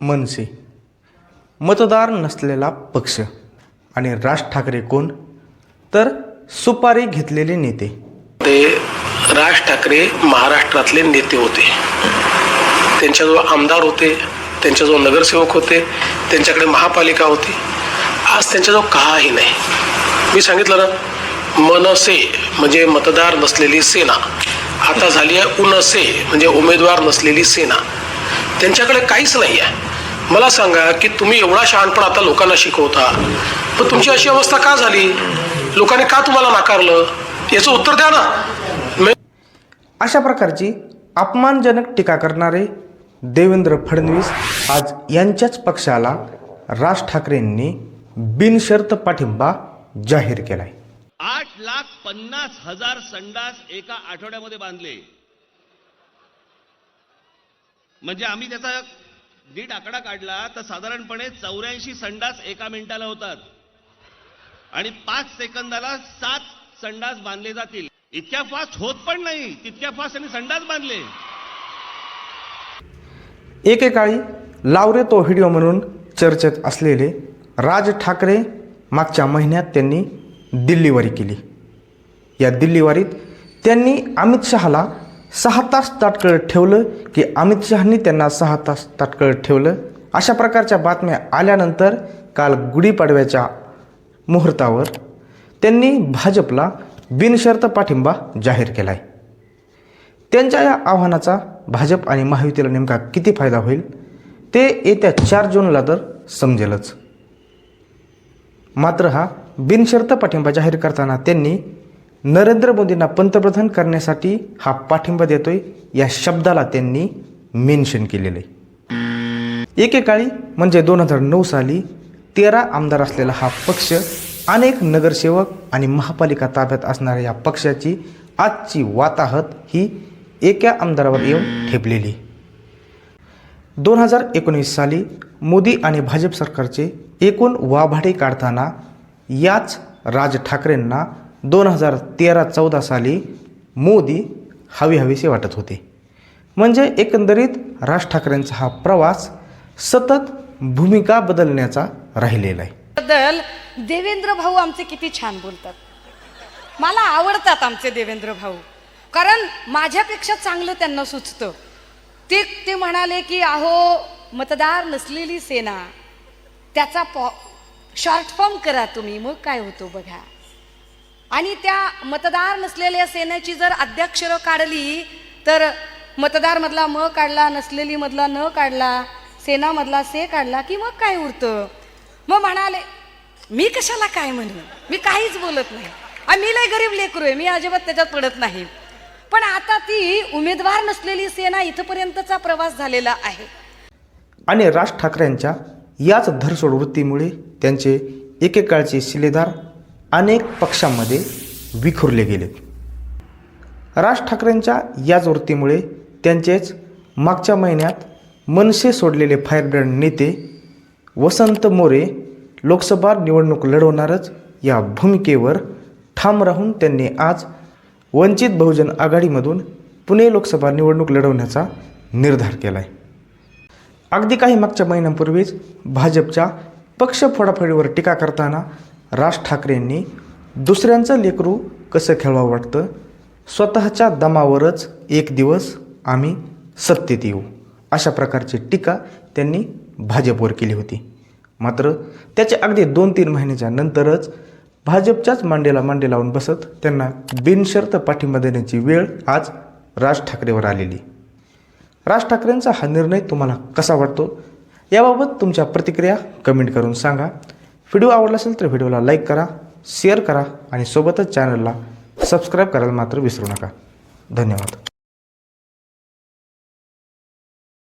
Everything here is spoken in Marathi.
मनसे. मतदार नसलेला पक्ष. आणि राज ठाकरे कोण? तर सुपारी घेतलेले नेते. ते राज ठाकरे महाराष्ट्रातले नेते होते. त्यांच्याजवळ आमदार होते त्यांच्याजवळ नगरसेवक होते त्यांच्याकडे महापालिका होती. आज त्यांच्याजवळ काही नाही. मी सांगितलं ना मनसे म्हणजे मतदार नसलेली सेना. आता झाली आहे उनसे म्हणजे उमेदवार नसलेली सेना. त्यांच्याकडे काहीच नाही आहे. मला सांगा की तुम्ही एवढा शहाणपण आता लोकांना शिकवता. पण तुमची अशी अवस्था का झाली? लोकांनी का तुम्हाला नाकारलं? याचं उत्तर द्या ना. अशा प्रकारची अपमानजनक टीका करणारे देवेंद्र फडणवीस आज यांच्याच पक्षाला राज ठाकरेंनी बिनशर्त पाठिंबा जाहीर केलाय. आठ लाख पन्नास हजार संडास एका आठवड्यामध्ये बांधले. म्हणजे आम्ही त्याचा नीट आकडा काढला तर साधारणपणे चौऱ्याऐंशी संडास एका मिनिटाला होतात. आणि पाच सेकंदाला सात संडास बांधले जातील. इतक्या फास्ट होत पण नाही. तितक्या फास्ट आणि संडास बांधले. एकेकाळी लावरे तो व्हिडिओ म्हणून चर्चेत असलेले राज ठाकरे मागच्या महिन्यात त्यांनी दिल्लीवारी केली. या दिल्लीवारीत त्यांनी अमित शहाला सहा तास ताटकळत ठेवलं की अमित शहानी त्यांना सहा तास ताटकळत ठेवलं. अशा प्रकारच्या बातम्या आल्यानंतर काल गुढीपाडव्याच्या मुहूर्तावर त्यांनी भाजपला बिनशर्त पाठिंबा जाहीर केला आहे त्यांच्या या आव्हानाचा भाजप आणि महायुतीला नेमका किती फायदा होईल ते येत्या चार जूनला तर समजेलच. मात्र हा बिनशर्त पाठिंबा जाहीर करताना त्यांनी नरेंद्र मोदींना पंतप्रधान करण्यासाठी हा पाठिंबा देतोय या शब्दाला त्यांनी मेन्शन केलेलं आहे. एकेकाळी म्हणजे दोन हजार नऊ साली तेरा आमदार असलेला हा पक्ष अनेक नगरसेवक आणि महापालिका ताब्यात असणाऱ्या या पक्षाची आजची वाताहत ही एका आमदारावर येऊन ठेपलेली. दोन हजार एकोणीस साली मोदी आणि भाजप सरकारचे एकूण वाभाडे काढताना याच राज ठाकरेंना दोन हजार तेरा चौदा साली मोदी हवी हवीसे वाटत होते. म्हणजे एकंदरीत राज ठाकरेंचा हा प्रवास सतत भूमिका बदलण्याचा राहिलेला आहे. बद्दल देवेंद्र भाऊ आमचे किती छान बोलतात. मला आवडतात आमचे देवेंद्र भाऊ. कारण माझ्यापेक्षा चांगलं त्यांना सुचतं. ते ते म्हणाले की अहो मतदार नसलेली सेना त्याचा पॉ शॉर्ट फॉर्म करा तुम्ही मग काय होतो बघा. आणि त्या मतदार नसलेल्या सेनेची जर अध्यक्षरं काढली तर मतदार मधला म काढला नसलेली मधला न काढला सेना मधला से काढला की मग काय उरतं? मग म्हणाले मी कशाला काय म्हणू? मी काहीच बोलत नाही. आणि मी लय गरीब लेकरू आहे. मी अजिबात त्याच्यात पडत नाही. पण आता ती उमेदवार नसलेली सेना इथपर्यंतचा प्रवास झालेला आहे. आणि राज ठाकरेंच्या याच धरसोड वृत्तीमुळे त्यांचे एकेकाळचे शिलेदार अनेक पक्षांमध्ये विखुरले गेलेत राज ठाकरेंच्या याच वृत्तीमुळे त्यांचेच मागच्या महिन्यात मनसे सोडलेले फायरब्रँड नेते वसंत मोरे लोकसभा निवडणूक लढवणारच या भूमिकेवर ठाम राहून त्यांनी आज वंचित बहुजन आघाडीमधून पुणे लोकसभा निवडणूक लढवण्याचा निर्धार केला आहे अगदी काही मागच्या महिन्यांपूर्वीच भाजपच्या पक्ष फोडाफोडीवर टीका करताना राज ठाकरेंनी दुसऱ्यांचं लेकरू कसं खेळावं वाटतं? स्वतःच्या दमावरच एक दिवस आम्ही सत्तेत येऊ. अशा प्रकारची टीका त्यांनी भाजपवर केली होती. मात्र त्याच्या अगदी दोन तीन महिन्याच्या नंतरच भाजपच्याच मांडीला मांडी लावून बसत त्यांना बिनशर्त पाठिंबा देण्याची वेळ आज राज ठाकरेवर आलेली. राज ठाकरेंचा हा निर्णय तुम्हाला कसा वाटतो? याबाबत तुमच्या प्रतिक्रिया कमेंट करून सांगा. व्हिडिओ आवडला असेल तर व्हिडिओला लाईक करा शेअर करा आणि सोबतच चॅनलला सबस्क्राईब करायला मात्र विसरू नका. धन्यवाद.